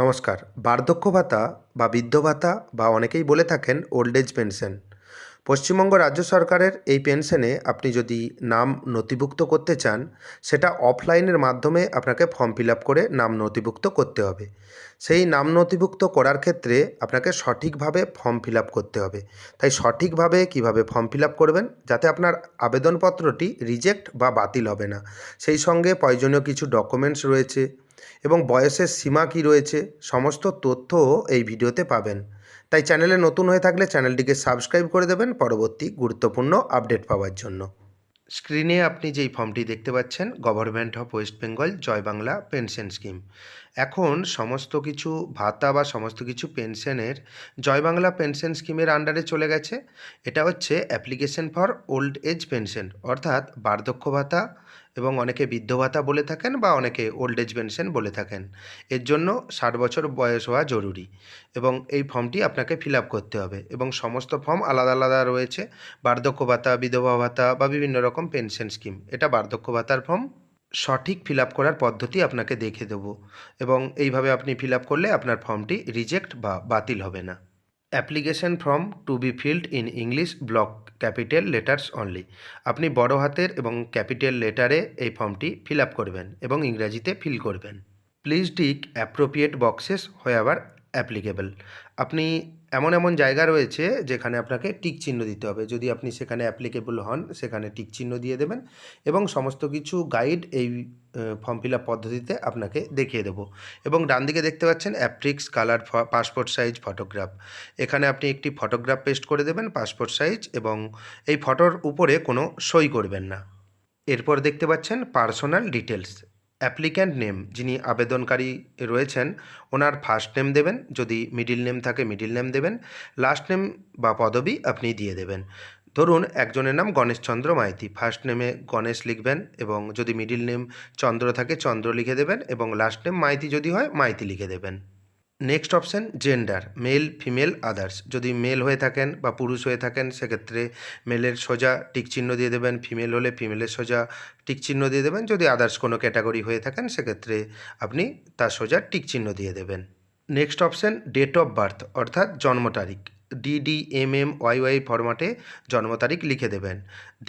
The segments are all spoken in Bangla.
নমস্কার। বার্ধক্য ভাতা বা বৃদ্ধ ভাতা বা অনেকেই বলে থাকেন ওল্ড এজ পেনশন পশ্চিমবঙ্গ রাজ্য সরকারের এই পেনশনে আপনি যদি নাম নথিভুক্ত করতে চান, সেটা অফলাইনের মাধ্যমে আপনাকে ফর্ম ফিল করে নাম নথিভুক্ত করতে হবে। সেই নাম নথিভুক্ত করার ক্ষেত্রে আপনাকে সঠিকভাবে ফর্ম ফিল করতে হবে। তাই সঠিকভাবে কীভাবে ফর্ম ফিল করবেন, যাতে আপনার আবেদনপত্রটি রিজেক্ট বা বাতিল হবে না। সেই সঙ্গে প্রয়োজনীয় কিছু ডকুমেন্টস রয়েছে। এবং বয়সের সীমা কী রয়েছে, সমস্ত তথ্য এই ভিডিওতে পাবেন। তাই চ্যানেলে নতুন হয়ে থাকলে চ্যানেলটিকে সাবস্ক্রাইব করে দেবেন পরবর্তী গুরুত্বপূর্ণ আপডেট পাওয়ার জন্য। স্ক্রিনে আপনি যেই ফর্মটি দেখতে পাচ্ছেন government of West Bengal Joy Bangla pension scheme. এখন সমস্ত কিছু ভাতা বা সমস্ত কিছু পেনশনের জয় বাংলা পেনশন স্কিমের আন্ডারে চলে গেছে। এটা হচ্ছে application for old age pension অর্থাৎ বার্ধক্য ভাতা এবং অনেকে বৃদ্ধ ভাতা বলে থাকেন বা অনেকে ওল্ড এজ পেনশন বলে থাকেন। এর জন্য ষাট বছর বয়স হওয়া জরুরি এবং এই ফর্মটি আপনাকে ফিল আপ করতে হবে এবং সমস্ত ফর্ম আলাদা আলাদা রয়েছে। বার্ধক্য ভাতা, বিধবা ভাতা বা বিভিন্ন রকম পেনশন স্কিম এটা বার্ধক্য ভাতার ফর্ম সঠিক ফিল আপ করার পদ্ধতি আপনাকে দেখে দেবো এবং এইভাবে আপনি ফিল আপ করলে আপনার ফর্মটি রিজেক্ট বা বাতিল হবে না। Application form to be filled in English block capital letters only. আপনি বড় হাতের এবং ক্যাপিটাল লেটারে এই ফর্মটি ফিল আপ করবেন এবং ইংরাজিতে ফিল করবেন। প্লিজ টিক অ্যাপ্রোপ্রিয়েট বক্সেস হয়ে আবার অ্যাপ্লিকেবল। আপনি এমন এমন জায়গা রয়েছে যেখানে আপনাকে টিক চিহ্ন দিতে হবে। যদি আপনি সেখানে অ্যাপ্লিকেবল হন, সেখানে টিক চিহ্ন দিয়ে দেবেন এবং সমস্ত কিছু গাইড এই ফর্ম ফিল আপ পদ্ধতিতে আপনাকে দেখিয়ে দেবো। এবং ডান দিকে দেখতে পাচ্ছেন affix colour passport size photograph এখানে আপনি একটি ফটোগ্রাফ পেস্ট করে দেবেন পাসপোর্ট সাইজ এবং এই ফটোর উপরে কোনো সই করবেন না। এরপর দেখতে পাচ্ছেন পার্সোনাল ডিটেলস অ্যাপ্লিক্যান্ট নেম যিনি আবেদনকারী রয়েছেন, ওনার ফার্স্ট নেম দেবেন, যদি মিডিল নেম থাকে মিডিল নেম দেবেন। লাস্ট নেম বা পদবি আপনি দিয়ে দেবেন। ধরুন, একজনের নাম গণেশচন্দ্র মাইতি। ফার্স্ট নেমে গণেশ লিখবেন এবং যদি মিডিল নেম চন্দ্র থাকে, চন্দ্র লিখে দেবেন এবং লাস্ট নেম মাইতি যদি হয়, মাইতি লিখে দেবেন। Next option gender male female others যদি মেল হয়ে থাকেন বা পুরুষ হয়ে থাকেন, সেক্ষেত্রে মেলের সোজা টিক চিহ্ন দিয়ে দেবেন। ফিমেল হলে ফিমেলের সোজা টিক চিহ্ন দিয়ে দেবেন। যদি আদার্স কোনো ক্যাটাগরি হয়ে থাকেন, সেক্ষেত্রে আপনি তার সোজা টিক চিহ্ন দিয়ে দেবেন। Next option date of birth অর্থাৎ জন্ম তারিখ। DD M M Y Y ফরম্যাটে জন্ম তারিখ লিখে দেবেন,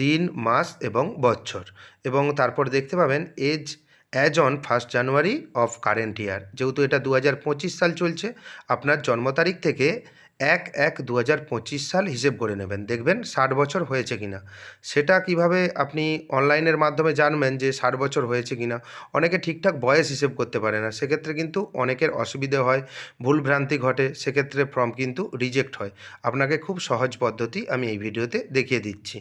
দিন, মাস এবং বছর। এবং তারপর দেখতে পাবেন age as on first January of current year যেহেতু এটা দু হাজার পঁচিশ সাল চলছে, আপনার জন্ম তারিখ থেকে এক এক দু সাল হিসেব করে নেবেন। দেখবেন ষাট বছর হয়েছে কিনা। সেটা কীভাবে আপনি অনলাইনের মাধ্যমে জানবেন যে ষাট বছর হয়েছে কি না অনেকে ঠিকঠাক বয়স হিসেব করতে পারে না। সেক্ষেত্রে কিন্তু অনেকের অসুবিধে হয় ভুলভ্রান্তি ঘটে। সেক্ষেত্রে ফর্ম কিন্তু রিজেক্ট হয়। আপনাকে খুব সহজ পদ্ধতি আমি এই ভিডিওতে দেখিয়ে দিচ্ছি।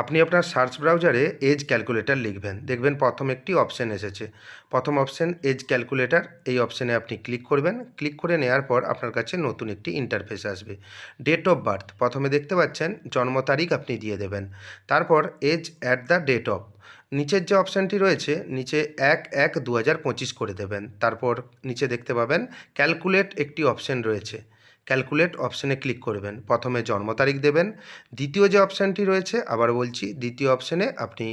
আপনি আপনার সার্চ ব্রাউজারে এজ ক্যালকুলেটর লিখবেন। দেখবেন প্রথম একটি অপশান এসেছে। প্রথম অপশান, এজ ক্যালকুলেটর। এই অপশানে আপনি ক্লিক করবেন। ক্লিক করে নেওয়ার পর আপনার কাছে নতুন একটি ইন্টারফেস আসবে। ডেট অফ বার্থ প্রথমে দেখতে পাচ্ছেন, জন্ম তারিখ আপনি দিয়ে দেবেন। তারপর age at the date of নিচের যে অপশানটি রয়েছে, নিচে এক এক দু করে দেবেন। তারপর নিচে দেখতে পাবেন ক্যালকুলেট একটি অপশান রয়েছে। ক্যালকুলেট অপশানে ক্লিক করবেন। প্রথমে জন্ম তারিখ দেবেন, দ্বিতীয় যে অপশানটি রয়েছে, আবার বলছি, দ্বিতীয় অপশানে আপনি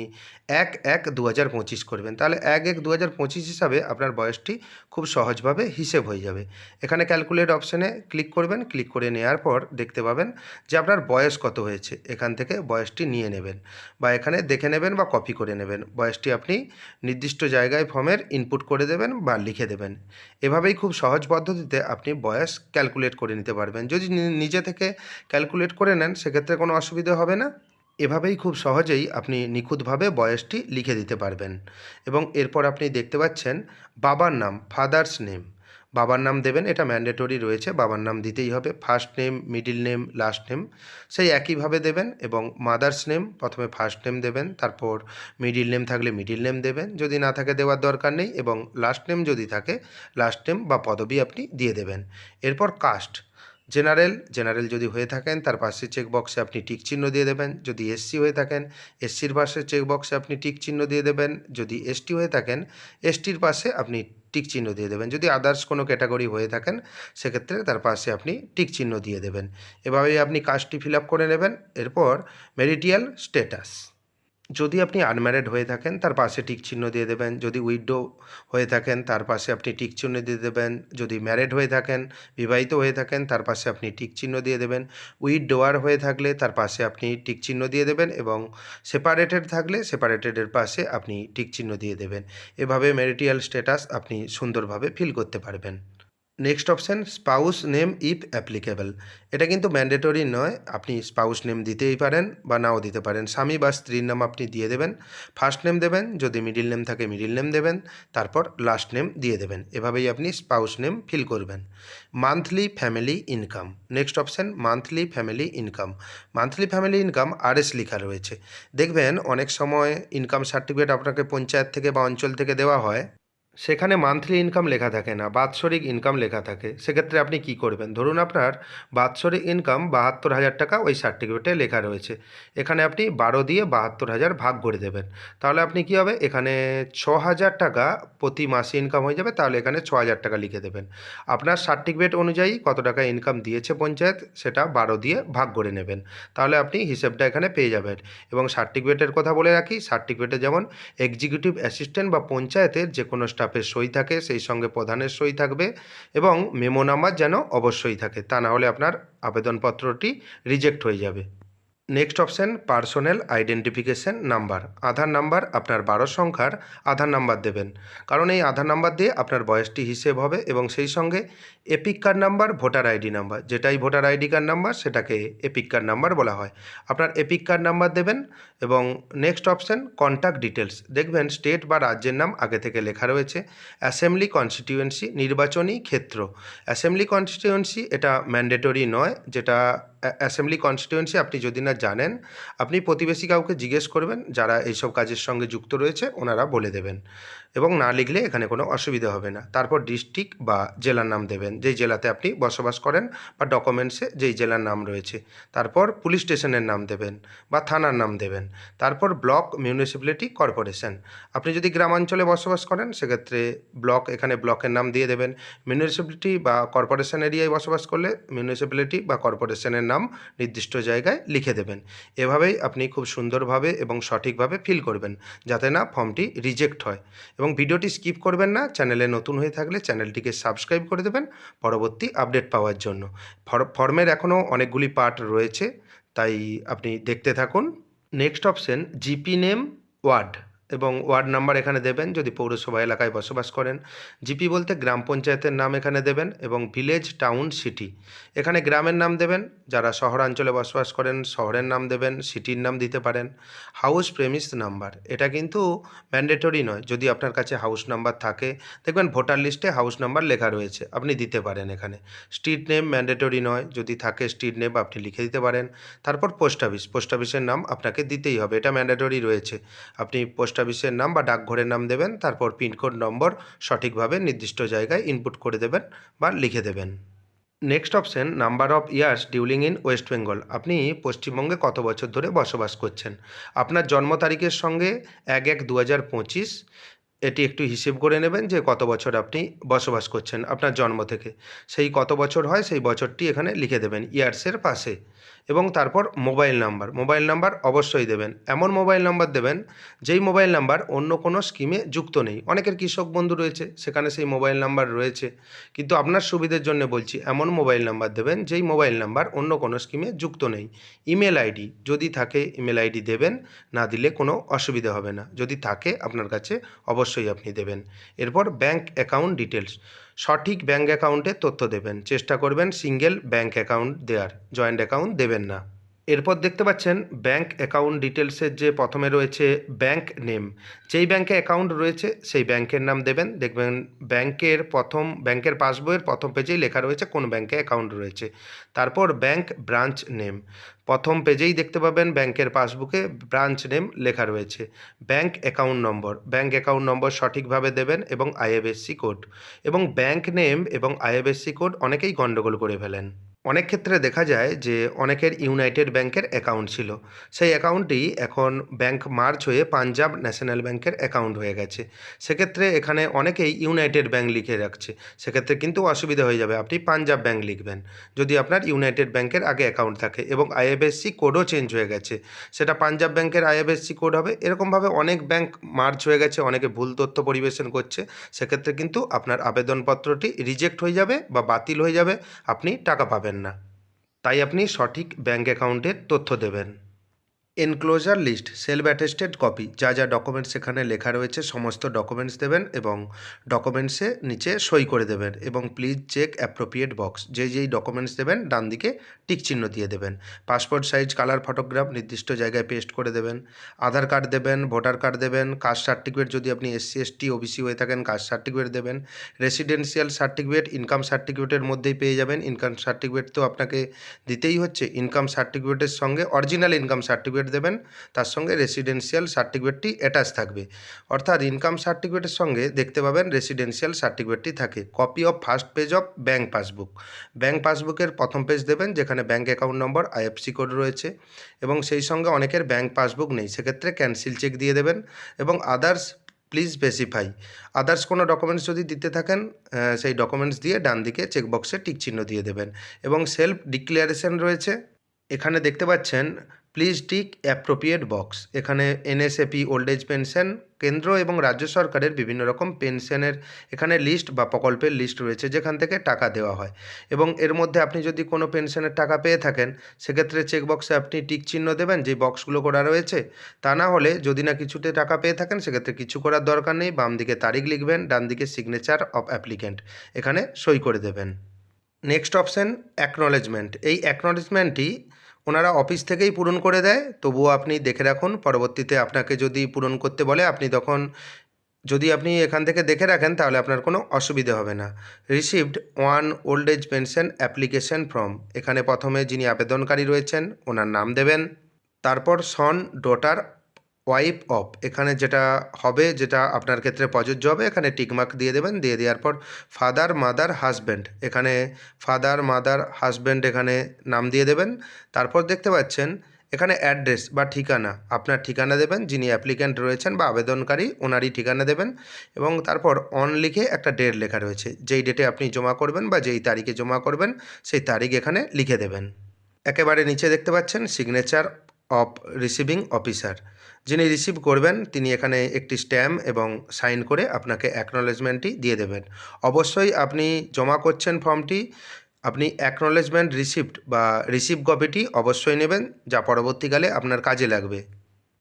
এক এক দু হাজার পঁচিশ করবেন। তাহলে এক এক দু হাজার পঁচিশ হিসাবে আপনার বয়সটি খুব সহজভাবে হিসেব হয়ে যাবে। এখানে ক্যালকুলেট অপশানে ক্লিক করবেন। ক্লিক করে নেওয়ার পর দেখতে পাবেন যে আপনার বয়স কত হয়েছে। এখান থেকে বয়সটি নিয়ে নেবেন বা এখানে দেখে নেবেন বা কপি করে নেবেন। বয়সটি আপনি নির্দিষ্ট জায়গায় ফর্মের ইনপুট করে দেবেন বা লিখে দেবেন। এভাবেই খুব সহজ পদ্ধতিতে আপনি বয়স ক্যালকুলেট করে নিতে পারবেন। যদি নিজে থেকে ক্যালকুলেট করে নেন, সেক্ষেত্রে কোনো অসুবিধা হবে না। এভাবেই খুব সহজেই আপনি নিখুঁতভাবে বয়সটি লিখে দিতে পারবেন। এবং এরপর আপনি দেখতে পাচ্ছেন বাবার নাম ফাদার্স নেম বাবার নাম দেবেন, এটা ম্যান্ডেটরি রয়েছে, বাবার নাম দিতেই হবে। First name middle name last name সেই একইভাবে দেবেন এবং মাদার্স নেম প্রথমে ফার্স্ট নেম দেবেন, তারপর মিডিল নেম থাকলে মিডিল নেম দেবেন। যদি না থাকে দেওয়ার দরকার নেই এবং লাস্ট নেম যদি থাকে লাস্ট নেম বা পদবি আপনি দিয়ে দেবেন। এরপর কাস্ট জেনারেল জেনারেল যদি হয়ে থাকেন, তার পাশে চেক বক্সে আপনি টিক চিহ্ন দিয়ে দেবেন। যদি এসসি হয়ে থাকেন এসসির পাশে চেক বক্সে আপনি টিক চিহ্ন দিয়ে দেবেন। যদি এসটি হয়ে থাকেন এসটির পাশে আপনি টিক চিহ্ন দিয়ে দেবেন। যদি আদার্স কোনো ক্যাটাগরি হয়ে থাকেন, সেক্ষেত্রে তার পাশে আপনি টিক চিহ্ন দিয়ে দেবেন। এভাবেই আপনি কাজটি ফিল করে নেবেন। এরপর মেরিটিয়াল স্ট্যাটাস যদি আপনি আনম্যারিড হয়ে থাকেন, তার পাশে টিক চিহ্ন দিয়ে দেবেন। যদি উইডো হয়ে থাকেন, তার পাশে আপনি টিক চিহ্ন দিয়ে দেবেন। যদি ম্যারিড হয়ে থাকেন, বিবাহিত হয়ে থাকেন, তার পাশে আপনি টিক চিহ্ন দিয়ে দেবেন। উইড ডোয়ার হয়ে থাকলে, তার পাশে আপনি টিক চিহ্ন দিয়ে দেবেন এবং সেপারেটেড থাকলে সেপারেটেডের পাশে আপনি টিক চিহ্ন দিয়ে দেবেন। এভাবে ম্যারিটিয়াল স্ট্যাটাস আপনি সুন্দরভাবে ফিল করতে পারবেন। Next option spouse name if applicable এটা কিন্তু ম্যান্ডেটরি নয়। আপনি স্পাউস নেম দিতেই পারেন বা নাও দিতে পারেন। স্বামী বা স্ত্রীর নাম আপনি দিয়ে দেবেন। ফার্স্ট নেম দেবেন, যদি মিডিল নেম থাকে মিডিল নেম দেবেন। তারপর লাস্ট নেম দিয়ে দেবেন। এভাবেই আপনি স্পাউস নেম ফিল করবেন। Monthly family income next option monthly family income monthly family income RS লেখা রয়েছে। দেখবেন, অনেক সময় ইনকাম সার্টিফিকেট আপনাকে পঞ্চায়েত থেকে বা অঞ্চল থেকে দেওয়া হয়। সেখানে মান্থলি ইনকাম লেখা থাকে না, বাৎসরিক ইনকাম লেখা থাকে। সেক্ষেত্রে আপনি কি করবেন? ধরুন আপনার বাৎসরিক ইনকাম বাহাত্তর হাজার টাকা ওই সার্টিফিকেটে লেখা রয়েছে। এখানে আপনি বারো দিয়ে বাহাত্তর হাজার ভাগ করে দেবেন। তাহলে আপনি কি হবে? এখানে ছ হাজার টাকা প্রতি মাসে ইনকাম হয়ে যাবে, তাহলে এখানে ছ হাজার টাকা লিখে দেবেন। আপনার সার্টিফিকেট অনুযায়ী কত টাকা ইনকাম দিয়েছে পঞ্চায়েত, সেটা বারো দিয়ে ভাগ করে নেবেন। তাহলে আপনি হিসেবটা এখানে পেয়ে যাবেন। এবং সার্টিফিকেটের কথা বলে রাখি সার্টিফিকেটে যেমন এক্সিকিউটিভ অ্যাসিস্ট্যান্ট বা পঞ্চায়েতের যে কোনো স্টাফের সই থাকে, সেই সঙ্গে প্রধানের সই থাকবে এবং মেমো নাম্বার যেন অবশ্যই থাকে। তা না হলে আপনার আবেদনপত্রটি রিজেক্ট হয়ে যাবে। Next option personal identification number Aadhaar number আপনার বারো সংখ্যার আধার নাম্বার দেবেন। কারণ এই আধার নাম্বার দিয়ে আপনার বয়সটি হিসেব হবে এবং সেই সঙ্গে EPIC card number voter ID number যেটাই ভোটার আইডি কার্ড নাম্বার সেটাকে এপিক কার্ড নাম্বার বলা হয়। আপনার এপিক কার্ড নাম্বার দেবেন এবং নেক্সট অপশান কন্ট্যাক্ট ডিটেলস দেখবেন স্টেট বা রাজ্যের নাম আগে থেকে লেখা রয়েছে। অ্যাসেম্বলি কনস্টিটিউয়েন্সি নির্বাচনী ক্ষেত্র। অ্যাসেম্বলি কনস্টিটিউয়েন্সি এটা ম্যান্ডেটরি নয়, যেটা অ্যাসেম্বলি কনস্টিটুয়েন্সি আপনি যদি না জানেন, আপনি প্রতিবেশী কাউকে জিজ্ঞেস করবেন, যারা এইসব কাজের সঙ্গে যুক্ত রয়েছে, ওনারা বলে দেবেন। এবং না লিখলে এখানে কোনো অসুবিধা হবে না। তারপর ডিস্ট্রিক্ট বা জেলার নাম দেবেন। যেই জেলাতে আপনি বসবাস করেন বা ডকুমেন্টসে যেই জেলার নাম রয়েছে। তারপর পুলিশ স্টেশনের নাম দেবেন বা থানার নাম দেবেন। তারপর ব্লক মিউনিসিপ্যালিটি কর্পোরেশন। আপনি যদি গ্রামাঞ্চলে বসবাস করেন, সেক্ষেত্রে ব্লক এখানে ব্লকের নাম দিয়ে দেবেন। মিউনিসিপ্যালিটি বা কর্পোরেশন এরিয়ায় বসবাস করলে মিউনিসিপ্যালিটি বা কর্পোরেশনের নাম নির্দিষ্ট জায়গায় লিখে দেবেন। এভাবেই আপনি খুব সুন্দরভাবে এবং সঠিকভাবে ফিল করবেন, যাতে না ফর্মটি রিজেক্ট হয়। এবং ভিডিওটি স্কিপ করবেন না, চ্যানেলে নতুন হয়ে থাকলে চ্যানেলটিকে সাবস্ক্রাইব করে দেবেন পরবর্তী আপডেট পাওয়ার জন্য। ফর্মের এখনও অনেকগুলি পার্ট রয়েছে, তাই আপনি দেখতে থাকুন। Next option, GP name, ward. এবং ওয়ার্ড নাম্বার এখানে দেবেন যদি পৌরসভা এলাকায় বসবাস করেন। জিপি বলতে গ্রাম পঞ্চায়েতের নাম এখানে দেবেন এবং ভিলেজ টাউন সিটি। এখানে গ্রামের নাম দেবেন, যারা শহরাঞ্চলে বসবাস করেন, শহরের নাম দেবেন, সিটির নাম দিতে পারেন। হাউস প্রেমিস নাম্বার, এটা কিন্তু ম্যান্ডেটরি নয়। যদি আপনার কাছে হাউস নাম্বার থাকে, দেখবেন ভোটার লিস্টে হাউস নাম্বার লেখা রয়েছে, আপনি দিতে পারেন এখানে। স্ট্রিট নেম ম্যান্ডেটরি নয়, যদি থাকে স্ট্রিট নেম, আপনি লিখে দিতে পারেন। তারপর পোস্ট অফিস, পোস্ট অফিসের নাম আপনাকে দিতেই হবে, এটা ম্যান্ডেটরি রয়েছে। আপনি পোস্ট অফিসের নাম বা ডাকঘরের নাম দেবেন, তারপর পিনকোড নম্বর সঠিকভাবে নির্দিষ্ট জায়গায় ইনপুট করে দেবেন বা লিখে দেবেন। Next option number of years dwelling in West Bengal আপনি পশ্চিমবঙ্গে কত বছর ধরে বসবাস করছেন? আপনার জন্ম তারিখের সঙ্গে এক এক দু হাজার পঁচিশ এটি একটু হিসেব করে নেবেন যে কত বছর আপনি বসবাস করছেন আপনার জন্ম থেকে। সেই কত বছর হয় সেই বছরটি এখানে লিখে দেবেন ইয়ার্সের পাশে এবং তারপর মোবাইল নাম্বার। মোবাইল নাম্বার অবশ্যই দেবেন। এমন মোবাইল নাম্বার দেবেন যেই মোবাইল নাম্বার অন্য কোনো স্কিমে যুক্ত নেই। অনেকের কৃষক বন্ধু রয়েছে, সেখানে সেই মোবাইল নাম্বার রয়েছে। কিন্তু আপনার সুবিধের জন্য বলছি, এমন মোবাইল নাম্বার দেবেন যেই মোবাইল নাম্বার অন্য কোনো স্কিমে যুক্ত নেই। ইমেল আইডি, যদি থাকে ইমেল আইডি দেবেন, না দিলে কোনো অসুবিধা হবে না। যদি থাকে আপনার কাছে, অবশ্যই আপনি দেবেন। এরপর ব্যাংক অ্যাকাউন্ট ডিটেলস সঠিক ব্যাঙ্ক অ্যাকাউন্টের তথ্য দেবেন। চেষ্টা করবেন সিঙ্গেল ব্যাঙ্ক অ্যাকাউন্ট দেওয়ার জয়েন্ট অ্যাকাউন্ট দেবেন না। এরপর দেখতে পাচ্ছেন ব্যাঙ্ক অ্যাকাউন্ট ডিটেলসের যে প্রথমে রয়েছে ব্যাঙ্ক নেম যেই ব্যাঙ্কে অ্যাকাউন্ট রয়েছে, সেই ব্যাংকের নাম দেবেন। দেখবেন ব্যাংকের প্রথম, ব্যাংকের পাসবইয়ের প্রথম পেজেই লেখা রয়েছে, কোন ব্যাংকে অ্যাকাউন্ট রয়েছে। তারপর ব্যাংক ব্রাঞ্চ নেম প্রথম পেজেই দেখতে পাবেন ব্যাংকের পাসবুকে ব্রাঞ্চ নেম লেখা রয়েছে। Bank account number bank account number সঠিকভাবে দেবেন এবং আইএফএসসি কোড এবং ব্যাংক নেম এবং আইএফএসসি কোড অনেকেই গণ্ডগোল করে ফেলেন। অনেক ক্ষেত্রে দেখা যায় যে অনেকের ইউনাইটেড ব্যাংকের অ্যাকাউন্ট ছিল। সেই অ্যাকাউন্টটি এখন ব্যাংক মার্চ হয়ে পাঞ্জাব ন্যাশনাল ব্যাংকের অ্যাকাউন্ট হয়ে গেছে। সেক্ষেত্রে এখানে অনেকেই ইউনাইটেড ব্যাংক লিখে রাখছে। সেক্ষেত্রে কিন্তু অসুবিধা হয়ে যাবে, আপনি পাঞ্জাব ব্যাংক লিখবেন। যদি আপনার ইউনাইটেড ব্যাংকের আগে অ্যাকাউন্ট থাকে এবং আইএফএসসি কোডও চেঞ্জ হয়ে গেছে, সেটা পাঞ্জাব ব্যাংকের আইএফএসসি কোড হবে। এরকমভাবে অনেক ব্যাংক মার্চ হয়ে গেছে, অনেকে ভুল তথ্য পরিবেশন করছে। সেক্ষেত্রে কিন্তু আপনার আবেদনপত্রটি রিজেক্ট হয়ে যাবে বা বাতিল হয়ে যাবে, আপনি টাকা পাবেন না। তাই আপনি সঠিক ব্যাঙ্ক অ্যাকাউন্টের তথ্য দেবেন। Enclosure list self attested copy যা যা ডকুমেন্টস এখানে লেখা রয়েছে, সমস্ত ডকুমেন্টস দেবেন এবং ডকুমেন্টসে নিচে সই করে দেবেন এবং প্লিজ চেক অ্যাপ্রোপ্রিয়েট বক্স যেই যেই ডকুমেন্টস দেবেন, ডান দিকে টিক চিহ্ন দিয়ে দেবেন। পাসপোর্ট সাইজ কালার ফটোগ্রাফ নির্দিষ্ট জায়গায় পেস্ট করে দেবেন। আধার কার্ড দেবেন ভোটার কার্ড দেবেন কাস্ট সার্টিফিকেট যদি আপনি এসসি এসটি ওবিসি হয়ে থাকেন কাস্ট সার্টিফিকেট দেবেন। রেসিডেন্সিয়াল সার্টিফিকেট ইনকাম সার্টিফিকেটের মধ্যেই পেয়ে যাবেন। ইনকাম সার্টিফিকেট তো আপনাকে দিতেই হচ্ছে। ইনকাম সার্টিফিকেটের সঙ্গে অরিজিনাল ইনকাম সার্টিফিকেট দেবেন, তার সঙ্গে রেসিডেন্সিয়াল সার্টিফিকেটটি অ্যাটাচ থাকবে। অর্থাৎ ইনকাম সার্টিফিকেটের সঙ্গে দেখতে পাবেন রেসিডেন্সিয়াল সার্টিফিকেটটি থাকে। Copy of first page of bank passbook bank পাসবুকের প্রথম পেজ দেবেন, যেখানে bank account number IFC code রয়েছে এবং সেই সঙ্গে অনেকের ব্যাঙ্ক পাসবুক নেই। সেক্ষেত্রে ক্যান্সেল চেক দিয়ে দেবেন এবং আদার্স প্লিজ স্পেসিফাই আদার্স কোনো ডকুমেন্টস যদি দিতে থাকেন সেই ডকুমেন্টস দিয়ে ডান দিকে চেকবক্সে টিক চিহ্ন দিয়ে দেবেন এবং সেলফ ডিক্লারেশন রয়েছে। এখানে দেখতে পাচ্ছেন প্লিজ টিক অ্যাপ্রোপ্রিয়েট বক্স। এখানে এনএসএপি, ওল্ড এজ পেনশন, কেন্দ্র এবং রাজ্য সরকারের বিভিন্ন রকম পেনশনের এখানে লিস্ট বা প্রকল্পের লিস্ট রয়েছে যেখান থেকে টাকা দেওয়া হয়। এবং এর মধ্যে আপনি যদি কোনো পেনশনের টাকা পেয়ে থাকেন, সেক্ষেত্রে চেকবক্সে আপনি টিক চিহ্ন দেবেন যে বক্সগুলো করা রয়েছে। তা না হলে যদি না কিছুতে টাকা পেয়ে থাকেন, সেক্ষেত্রে কিছু করার দরকার নেই। বাম দিকে তারিখ লিখবেন, ডান দিকে সিগনেচার অফ অ্যাপ্লিকেন্ট এখানে সই করে দেবেন। নেক্সট অপশান অ্যাকনলেজমেন্ট এই অ্যাকনলেজমেন্টটি ওনারা অফিস থেকেই পূরণ করে দেয়। তবুও আপনি দেখে রাখুন, পরবর্তীতে আপনাকে যদি পূরণ করতে বলে, আপনি তখন যদি আপনি এখান থেকে দেখে রাখেন, তাহলে আপনার কোনো অসুবিধে হবে না। Received one old age pension application form. এখানে প্রথমে যিনি আবেদনকারী রয়েছেন, ওনার নাম দেবেন। তারপর সন, ডটার ওয়াইফ অফ এখানে যেটা হবে, যেটা আপনার ক্ষেত্রে প্রযোজ্য হবে, এখানে টিকমার্ক দিয়ে দেবেন, দিয়ে দেওয়ার পর ফাদার মাদার হাজব্যান্ড এখানে ফাদার মাদার হাজব্যান্ড এখানে নাম দিয়ে দেবেন, তারপর দেখতে পাচ্ছেন এখানে অ্যাড্রেস বা ঠিকানা, আপনার ঠিকানা দেবেন, যিনি অ্যাপ্লিক্যান্ট রয়েছেন বা আবেদনকারী, ওনারই ঠিকানা দেবেন এবং তারপর অন লিখে একটা ডেট লেখা রয়েছে, যেই ডেটে আপনি জমা করবেন বা যেই তারিখে জমা করবেন, সেই তারিখ এখানে লিখে দেবেন। একেবারে নিচে দেখতে পাচ্ছেন সিগনেচার অফ রিসিভিং অফিসার। যিনি রিসিভ করবেন, তিনি এখানে একটি স্ট্যাম্প এবং সাইন করে আপনাকে অ্যাকনোলেজমেন্টটি দিয়ে দেবেন। অবশ্যই আপনি জমা করছেন ফর্মটি, আপনি অ্যাকনোলেজমেন্ট রিসিপ্ট বা রিসিভ কপিটি অবশ্যই নেবেন, যা পরবর্তীকালে আপনার কাজে লাগবে।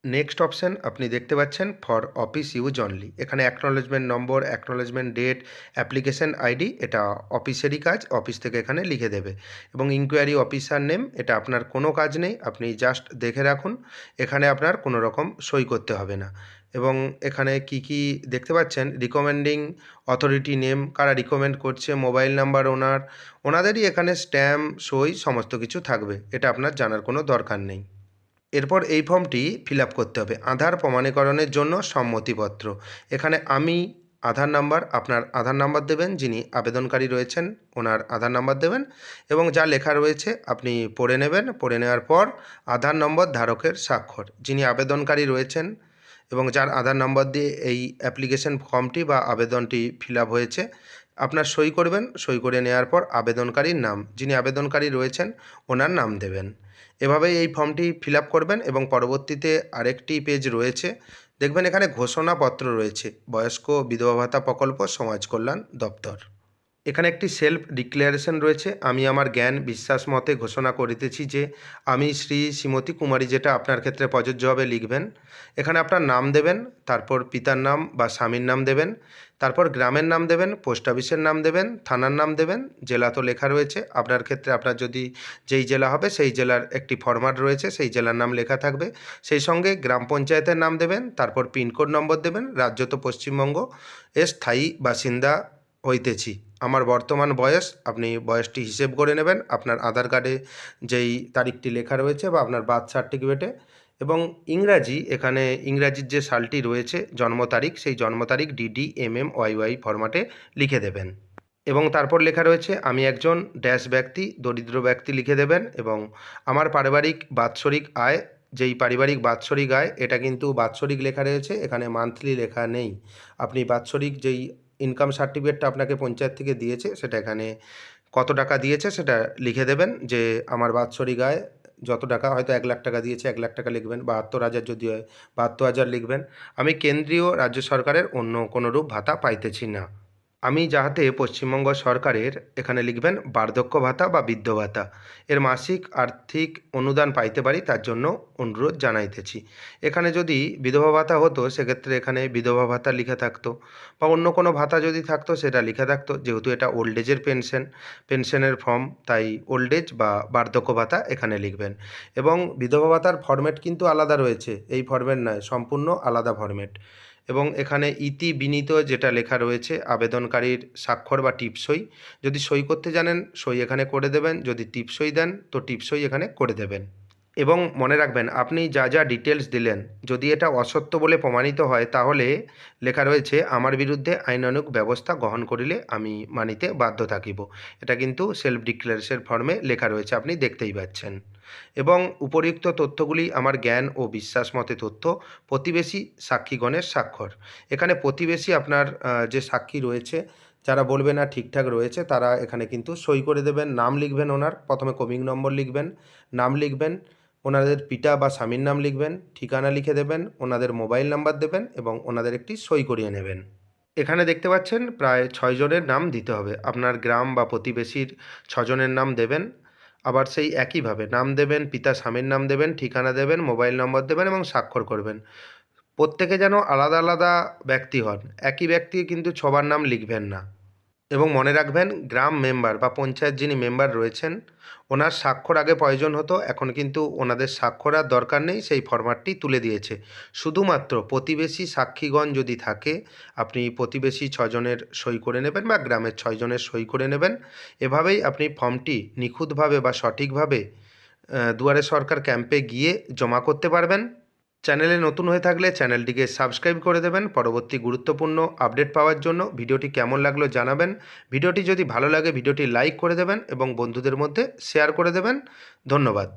নেক্সট অপশান আপনি দেখতে পাচ্ছেন ফর অফিস ইউজ অনলি এখানে acknowledgement number acknowledgement date application ID এটা অফিসেরই কাজ অফিস থেকে এখানে লিখে দেবে। এবং ইনকোয়ারি অফিসার নেম এটা আপনার কোনো কাজ নেই, আপনি জাস্ট দেখে রাখুন, এখানে আপনার কোনো রকম সই করতে হবে না। এবং এখানে কি কি দেখতে পাচ্ছেন? রিকমেন্ডিং অথরিটি নেম কারা রিকমেন্ড করছে মোবাইল নাম্বার ওনার, ওনাদেরই এখানে স্ট্যাম্প সই, সমস্ত কিছু থাকবে। এটা আপনার জানার কোনো দরকার নেই। এরপর এই ফর্মটি ফিল করতে হবে। আধার প্রমাণীকরণের জন্য সম্মতিপত্র। এখানে আমি আধার নাম্বার, আপনার আধার নাম্বার দেবেন, যিনি আবেদনকারী রয়েছেন, ওনার আধার নাম্বার দেবেন এবং যা লেখা রয়েছে আপনি পড়ে নেবেন। পড়ে নেওয়ার পর আধার নম্বর ধারকের স্বাক্ষর, যিনি আবেদনকারী রয়েছেন এবং যার আধার নম্বর দিয়ে এই অ্যাপ্লিকেশন ফর্মটি বা আবেদনটি ফিল হয়েছে, আপনার সই করবেন। সই করে নেওয়ার পর আবেদনকারীর নাম, যিনি আবেদনকারী রয়েছেন, ওনার নাম দেবেন। এভাবেই এই ফর্মটি ফিল করবেন এবং পরবর্তীতে আরেকটি পেজ রয়েছে। দেখবেন এখানে ঘোষণাপত্র রয়েছে। বয়স্ক, বিধবা ভাতা প্রকল্প, সমাজ কল্যাণ দপ্তর। এখানে একটি সেলফ ডিক্লারেশন রয়েছে। আমি আমার জ্ঞান, বিশ্বাস মতে ঘোষণা করিতেছি যে, আমি শ্রী শ্রীমতী কুমারী যেটা আপনার ক্ষেত্রে প্রযোজ্য হবে লিখবেন। এখানে আপনার নাম দেবেন, তারপর পিতার নাম বা স্বামীর নাম দেবেন, তারপর গ্রামের নাম দেবেন, পোস্ট অফিসের নাম দেবেন, থানার নাম দেবেন, জেলা তো লেখা রয়েছে। আপনার ক্ষেত্রে আপনার যদি যেই জেলা হবে, সেই জেলার একটি ফরম্যাট রয়েছে, সেই জেলার নাম লেখা থাকবে। সেই সঙ্গে গ্রাম পঞ্চায়েতের নাম দেবেন, তারপর পিনকোড নম্বর দেবেন, রাজ্য তো পশ্চিমবঙ্গ এর স্থায়ী বাসিন্দা হইতেছি। আমার বর্তমান বয়স, আপনি বয়সটি হিসেব করে নেবেন, আপনার আধার কার্ডে যেই তারিখটি লেখা রয়েছে বা আপনার বার্থ সার্টিফিকেটে এবং ইংরাজি, এখানে ইংরাজির যে সালটি রয়েছে, জন্ম তারিখ, সেই জন্ম তারিখ DD M M Y Y ফরম্যাটে লিখে দেবেন। এবং তারপর লেখা রয়েছে, আমি একজন ড্যাশ ব্যক্তি, দরিদ্র ব্যক্তি লিখে দেবেন এবং আমার পারিবারিক বাৎসরিক আয়, যেই পারিবারিক বাৎসরিক আয়, এটা কিন্তু বাৎসরিক লেখা রয়েছে, এখানে মান্থলি লেখা নেই। আপনি বাৎসরিক যেই ইনকাম সার্টিফিকেটটা আপনাকে পঞ্চায়েত থেকে দিয়েছে, সেটা এখানে কত টাকা দিয়েছে সেটা লিখে দেবেন যে আমার বাৎসরিক আয় যত টাকা, হয়তো এক লাখ টাকা দিয়েছে, এক লাখ টাকা লিখবেন, বাহাত্তর হাজার যদি হয়, বাহাত্তর হাজার লিখবেন। আমি কেন্দ্রীয় রাজ্য সরকারের অন্য কোনো রূপ ভাতা পাইতেছি না। আমি যাহাতে পশ্চিমবঙ্গ সরকারের এখানে লিখবেন বার্ধক্য ভাতা বা বৃদ্ধ ভাতা। এর মাসিক আর্থিক অনুদান পাইতে পারি তার জন্য অনুরোধ জানাইতেছি। এখানে যদি বিধবা ভাতা হতো, সেক্ষেত্রে এখানে বিধবা ভাতা লিখা থাকতো বা অন্য কোনো ভাতা যদি থাকতো, সেটা লিখা থাকতো। যেহেতু এটা ওল্ড এজের পেনশন পেনশনের ফর্ম তাই ওল্ড এজ বা বার্ধক্য ভাতা এখানে লিখবেন। এবং বিধবা ভাতার ফরম্যাট কিন্তু আলাদা রয়েছে। এই ফরম্যাট নয়, সম্পূর্ণ আলাদা ফরম্যাট এবং এখানে ইতি বিনীত যেটা লেখা রয়েছে, আবেদনকারীর স্বাক্ষর বা টিপসই। যদি সই করতে জানেন, সই এখানে করে দেবেন। যদি টিপসই দেন, তো টিপসই এখানে করে দেবেন। এবং মনে রাখবেন, আপনি যা যা ডিটেলস দিলেন, যদি এটা অসত্য বলে প্রমাণিত হয়, তাহলে লেখা রয়েছে, আমার বিরুদ্ধে আইনানুগ ব্যবস্থা গ্রহণ করিলে আমি মানিতে বাধ্য থাকিব। এটা কিন্তু সেলফ ডিক্লারেশন ফর্মে লেখা রয়েছে, আপনি দেখতেই পাচ্ছেন। এবং উপরিউক্ত তথ্যগুলি আমার জ্ঞান ও বিশ্বাস মতে তথ্য, প্রতিবেশী সাক্ষীগণের স্বাক্ষর। এখানে প্রতিবেশী আপনার যে সাক্ষী রয়েছে, যারা বলবে না ঠিকঠাক রয়েছে, তারা এখানে কিন্তু সই করে দেবেন। নাম লিখবেন ওনার, প্রথমে কমিং নম্বর লিখবেন, নাম লিখবেন ওনাদের পিতা বা স্বামীর নাম লিখবেন, ঠিকানা লিখে দেবেন, ওনাদের মোবাইল নাম্বার দেবেন এবং ওনাদের একটি সই করিয়ে নেবেন। এখানে দেখতে পাচ্ছেন প্রায় ছয়জনের নাম দিতে হবে। আপনার গ্রাম বা প্রতিবেশীর ছজনের নাম দেবেন। আবার সেই একইভাবে নাম দেবেন, পিতা, স্বামীর নাম দেবেন, ঠিকানা দেবেন, মোবাইল নম্বর দেবেন এবং স্বাক্ষর করবেন। প্রত্যেকে যেন আলাদা আলাদা ব্যক্তি হন। একই ব্যক্তি কিন্তু ছবার নাম লিখবেন না। এবং মনে রাখবেন, গ্রাম মেম্বার বা পঞ্চায়েত যিনি মেম্বার রয়েছেন, ওনার স্বাক্ষর আগে প্রয়োজন হতো, এখন কিন্তু ওনাদের স্বাক্ষর আর দরকার নেই, সেই ফরম্যাটটি তুলে দিয়েছে। শুধুমাত্র প্রতিবেশী সাক্ষীগণ যদি থাকে, আপনি প্রতিবেশী ছজনের সই করে নেবেন বা গ্রামের ছয়জনের সই করে নেবেন। এভাবেই আপনি ফর্মটি নিখুঁতভাবে বা সঠিকভাবে দুয়ারে সরকার ক্যাম্পে গিয়ে জমা করতে পারবেন। চ্যানেলে নতুন হয়ে থাকলে চ্যানেলটিকে সাবস্ক্রাইব করে দেবেন। পরবর্তী গুরুত্বপূর্ণ আপডেট পাওয়ার জন্য ভিডিওটি কেমন লাগল জানাবেন। ভিডিওটি যদি ভালো লাগে, ভিডিওটি লাইক করে দেবেন এবং বন্ধুদের মধ্যে শেয়ার করে দেবেন। ধন্যবাদ।